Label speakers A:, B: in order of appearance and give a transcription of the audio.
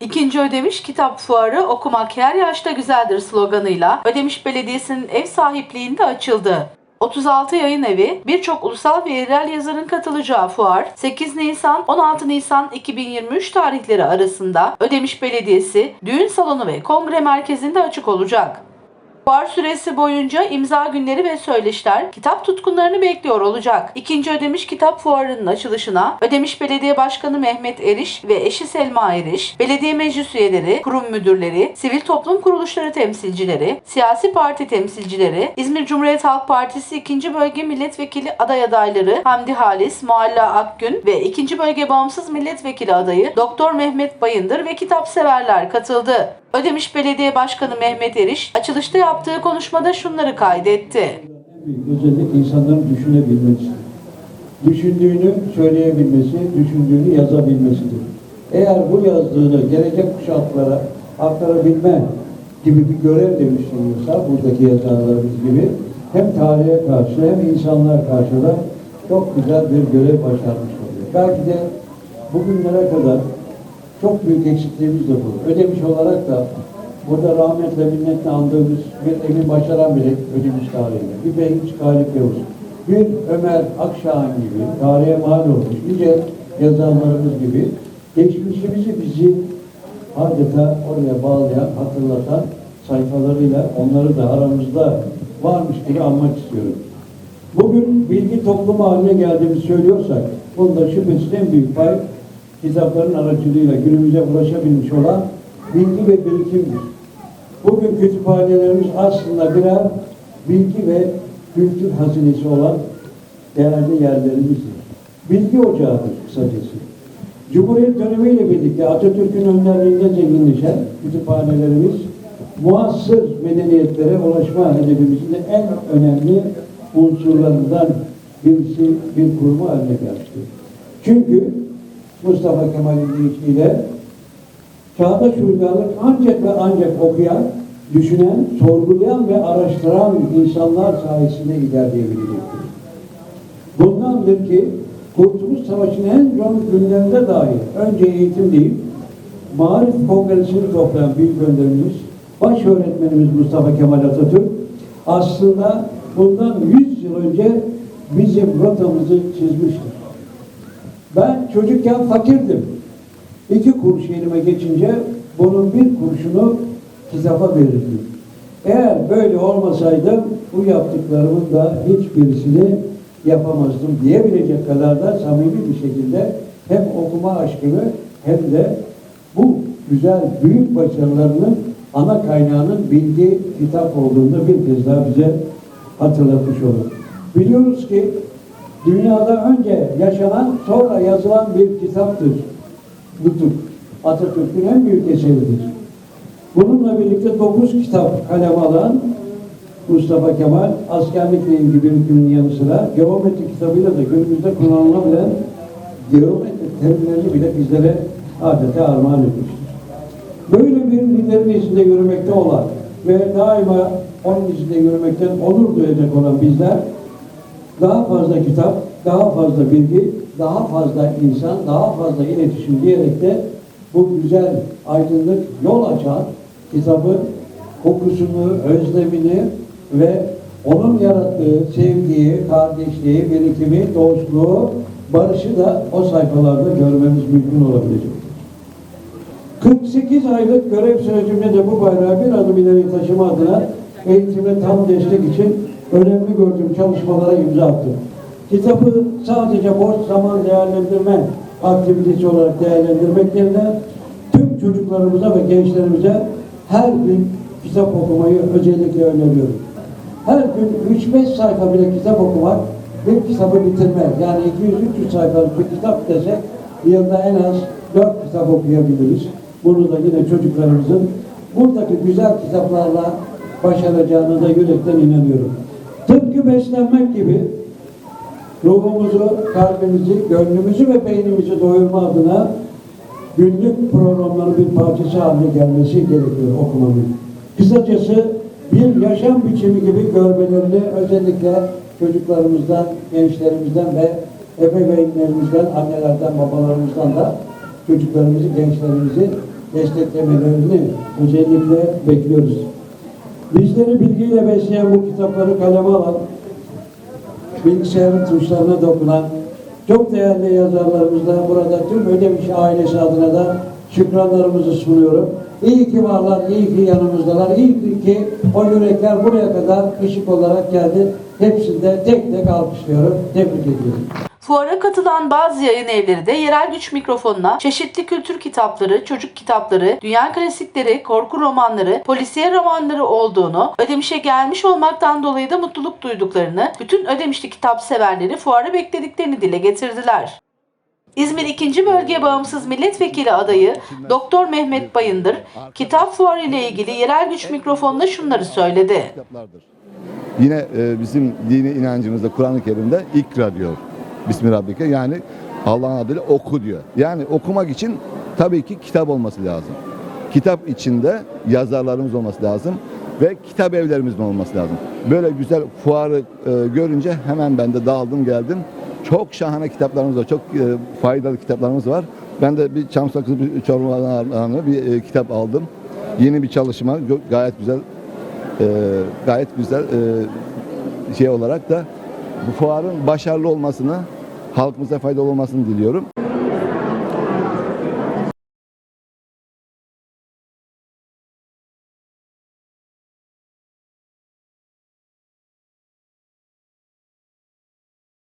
A: İkinci Ödemiş Kitap Fuarı okumak her yaşta güzeldir sloganıyla Ödemiş Belediyesi'nin ev sahipliğinde açıldı. 36 yayın evi, birçok ulusal ve yerel yazarın katılacağı fuar 8 Nisan 16 Nisan 2023 tarihleri arasında Ödemiş Belediyesi düğün salonu ve kongre merkezinde açık olacak. Fuar süresi boyunca imza günleri ve söyleşiler kitap tutkunlarını bekliyor olacak. İkinci Ödemiş Kitap Fuarı'nın açılışına Ödemiş Belediye Başkanı Mehmet Eriş ve eşi Selma Eriş, belediye meclis üyeleri, kurum müdürleri, sivil toplum kuruluşları temsilcileri, siyasi parti temsilcileri, İzmir Cumhuriyet Halk Partisi 2. Bölge Milletvekili aday adayları Hamdi Halis, Mualla Akgün ve 2. Bölge Bağımsız Milletvekili adayı Doktor Mehmet Bayındır ve kitap severler katıldı. Ödemiş Belediye Başkanı Mehmet Eriş açılışta yaptığı konuşmada şunları kaydetti.
B: Özellik insanların düşünebilmesi. Düşündüğünü söyleyebilmesi, düşündüğünü yazabilmesidir. Eğer bu yazdığını gelecek kuşaklara aktarabilme gibi bir görev de üstleniyorsa buradaki yazarlarımız gibi hem tarihe karşı hem insanlar karşı da çok güzel bir görev başarmış oluyor. Belki de bugünlere kadar çok büyük eksikliğimiz de bu. Ödemiş olarak da burada rahmetle minnetle andığımız bir Emin Başaran bile ödemiş tarihinde. Bir Beyhiç Galip Yavuz. Bir Ömer Akşahan gibi tarihe mal olmuş nice yazarlarımız gibi geçmişimizi bizi adeta oraya bağlayan, hatırlatan sayfalarıyla onları da aramızda varmış gibi anmak istiyorum. Bugün bilgi toplumu haline geldiğimizi söylüyorsak, bunda şüphesiz en büyük pay kitapların aracılığıyla günümüze ulaşabilmiş olan bilgi ve birikimdir. Bugün kütüphanelerimiz aslında birer bilgi ve kültür hazinesi olan değerli yerlerimizdir. Bilgi ocağıdır kısacası. Cumhuriyet dönemiyle birlikte Atatürk'ün önderliğinde zenginleşen kütüphanelerimiz muasır medeniyetlere ulaşma hedefimizin de en önemli unsurlarından birisi bir kurumu haline gelmiştir. Çünkü Mustafa Kemal'in deyişiyle çağdaş uygarlık ancak ve ancak okuyan, düşünen, sorgulayan ve araştıran insanlar sayesinde ilerleyebilecektir. Bundandır ki Kurtuluş Savaşı'nın en yoğun günlerinde dahi önce eğitim değil, Marif Kongresi'ni toplayan büyük önderimiz, baş öğretmenimiz Mustafa Kemal Atatürk aslında bundan 100 yıl önce bizim rotamızı çizmiştir. Ben çocukken fakirdim. İki kuruş elime geçince bunun bir kuruşunu kitaba verirdim. Eğer böyle olmasaydım bu yaptıklarımın da hiçbirisini yapamazdım diyebilecek kadar da samimi bir şekilde hem okuma aşkını hem de bu güzel büyük başarılarının ana kaynağının bilgi kitap olduğunu bir kez daha bize hatırlatmış olur. Biliyoruz ki dünyada önce yaşanan sonra yazılan bir kitaptır. Nutuk. Atatürk'ün en büyük eseridir. Bununla birlikte dokuz kitap kalem alan Mustafa Kemal askerlikle ilgili birikiminin yanı sıra geometri kitabıyla da günümüzde kullanılabilen geometri terimlerini bile bizlere adeta armağan etmiştir. Böyle bir liderin izinde yürümekte olan ve daima onun izinde yürümekten onur duyacak olan bizler daha fazla kitap, daha fazla bilgi, daha fazla insan, daha fazla iletişim diyerek de bu güzel, aydınlık, yol açan kitabın kokusunu, özlemini ve onun yarattığı sevgiyi, kardeşliği, birikimi, dostluğu, barışı da o sayfalarda görmemiz mümkün olabilecek. 48 aylık görev sürecimde de bu bayrağı bir adım ileri taşıma adına eğitime tam destek için önemli gördüğüm çalışmalara imza attım. Kitabı sadece boş zaman değerlendirme aktivitesi olarak değerlendirmek yerine tüm çocuklarımıza ve gençlerimize her gün kitap okumayı özellikle öneriyorum. Her gün 3-5 sayfa bile kitap okumak bir kitabı bitirmez. Yani 200-300 sayfalık bir kitap desek yılda en az 4 kitap okuyabiliriz. Bunu da yine çocuklarımızın buradaki güzel kitaplarla başaracağına da yürekten inanıyorum. Beslenmek gibi ruhumuzu, kalbimizi, gönlümüzü ve beynimizi doyurma adına günlük programların bir parçası haline gelmesi gerekiyor okumanın. Kısacası bir yaşam biçimi gibi görmelerini özellikle çocuklarımızdan, gençlerimizden ve ebeveynlerimizden, annelerden, babalarımızdan da çocuklarımızı, gençlerimizi desteklemelerini özellikle bekliyoruz. Bizleri bilgiyle besleyen bu kitapları kaleme alan, bilgisayarın tuşlarına dokunan çok değerli yazarlarımızla burada tüm Ödemiş ailesi adına da şükranlarımızı sunuyorum. İyi ki varlar, iyi ki yanımızdalar, iyi ki o yürekler buraya kadar ışık olarak geldi. Hepsini de tek tek alkışlıyorum, tebrik ediyorum.
A: Fuara katılan bazı yayın evleri de yerel güç mikrofonuna çeşitli kültür kitapları, çocuk kitapları, dünya klasikleri, korku romanları, polisiye romanları olduğunu, Ödemiş'e gelmiş olmaktan dolayı da mutluluk duyduklarını, bütün Ödemişli kitap severleri fuarı beklediklerini dile getirdiler. İzmir 2. Bölge Bağımsız Milletvekili adayı Doktor Mehmet Bayındır, kitap fuarı ile ilgili yerel güç mikrofonuna şunları söyledi.
C: Yine e, bizim dini inancımızda Kur'an-ı Kerim'de ikra diyor. Bismillahirrahmanirrahim. Yani Allah'ın adıyla oku diyor. Yani okumak için tabii ki kitap olması lazım. Kitap içinde yazarlarımız olması lazım ve kitap evlerimizin olması lazım. Böyle güzel fuarı e, görünce hemen ben de dağıldım geldim. Çok şahane kitaplarımız var. Çok e, faydalı kitaplarımız var. Ben de bir çam sakızı çorbalarını bir e, kitap aldım. Yeni bir çalışma. Gayet güzel e, gayet güzel e, şey olarak da bu fuarın başarılı olmasını, halkımıza faydalı olmasını diliyorum.